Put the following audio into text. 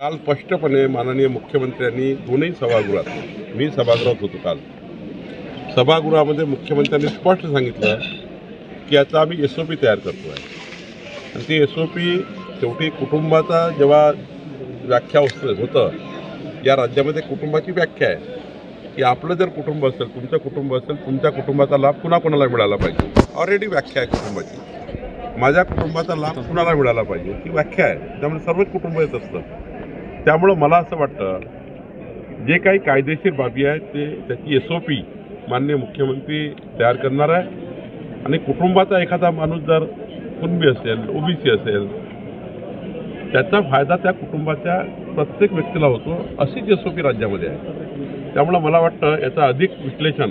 काल स्पष्टपणे माननीय मुख्यमंत्र्यांनी दोन्ही सभागृहात मी सभागृहात होतो काल सभागृहामध्ये मुख्यमंत्र्यांनी स्पष्ट सांगितलं की आता आम्ही एस ओ पी तयार करतो आहे आणि ती एस ओ पी शेवटी कुटुंबाचा जेव्हा व्याख्या होतं होतं या राज्यामध्ये कुटुंबाची व्याख्या आहे. की आपलं जर कुटुंब असेल तुमचं कुटुंब असेल तुमच्या कुटुंबाचा लाभ कुणाकोणाला मिळाला पाहिजे? ऑलरेडी व्याख्या आहे कुटुंबाची. माझ्या कुटुंबाचा लाभ कुणाला मिळाला पाहिजे? ती व्याख्या आहे. त्यामुळे सर्वच कुटुंब येत असतं त्यामुळं मला असं वाटतं जे काही कायदेशीर बाबी आहेत ते त्याची एस ओ पी माननीय मुख्यमंत्री तयार करणार आहे. आणि कुटुंबाचा एखादा माणूस जर कुणबी असेल ओबीसी असेल त्याचा फायदा त्या कुटुंबाच्या प्रत्येक व्यक्तीला होतो अशीच एस ओ पी राज्यामध्ये आहे. त्यामुळं मला वाटतं याचं अधिक विश्लेषण